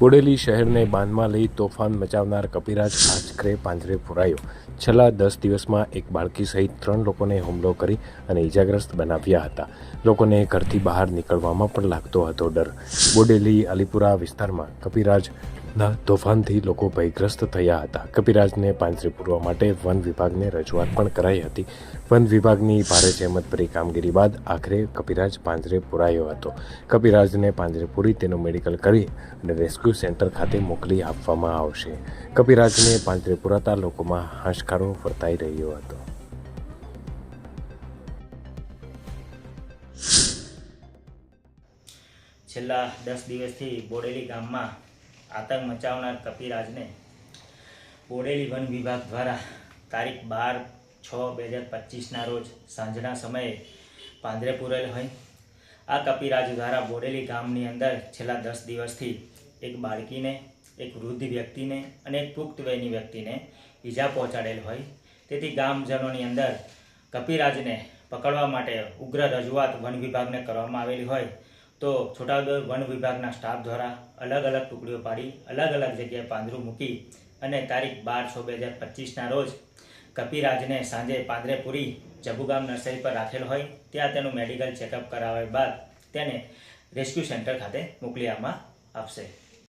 બોડેલી શહેરને બાંધમાં લઈ તોફાન મચાવનાર કપિરાજ આચક્રે પાંજરે પુરાયો છેલ્લા દસ દિવસમાં એક બાળકી સહિત ત્રણ લોકોને હુમલો કરી અને ઇજાગ્રસ્ત બનાવ્યા હતા. લોકોને ઘરથી બહાર નીકળવામાં પણ લાગતો હતો ડર. બોડેલી અલીપુરા વિસ્તારમાં કપિરાજના તોફાનથી લોકો ભયગ્રસ્ત થયા હતા. કપિરાજને પાંજરે પૂરવા માટે વન વિભાગને રજૂઆત પણ કરાઈ હતી. વન વિભાગની ભારે જહેમતભરી કામગીરી બાદ આખરે કપિરાજ પાંજરે પુરાયો હતો. કપિરાજને પાંજરે પૂરી તેનું મેડિકલ કરી અને રેસ્ક્યુ સેન્ટર ખાતે મોકલી આપવામાં આવશે. કપિરાજને પાંજરે પુરાતા લોકોમાં હાશકારો વર્તાઈ રહ્યો હતો. છેલ્લા દસ દિવસથી બોડેલી ગામમાં આતંક મચાવનાર કપિરાજને બોડેલી વન વિભાગ દ્વારા તારીખ બાર છ બે હજાર પચીસના રોજ સાંજના સમયે પાંદરે પૂરેલ હોય. આ કપિરાજ દ્વારા બોડેલી ગામની અંદર છેલ્લા દસ દિવસથી એક બાળકીને, એક વૃદ્ધ વ્યક્તિને અને એક પુખ્ત વયની વ્યક્તિને ઈજા પહોંચાડેલ હોય. તેથી ગામજનોની અંદર કપિરાજને પકડવા માટે ઉગ્ર રજૂઆત વન વિભાગને કરવામાં આવેલી હોય. તો છોટાઉદેપુર વન વિભાગના સ્ટાફ દ્વારા અલગ અલગ ટુકડીઓ પાડી અલગ અલગ જગ્યાએ પાંદરું મૂકી અને તારીખ બાર છ બે હજાર પચીસના રોજ કપિરાજને સાંજે પાંદરેપુરી જબુગામ નર્સરી પર રાખેલ હોય, ત્યાં તેનું મેડિકલ ચેકઅપ કરાવ્યા બાદ તેને રેસ્ક્યુ સેન્ટર ખાતે મોકલી આપવામાં આવશે.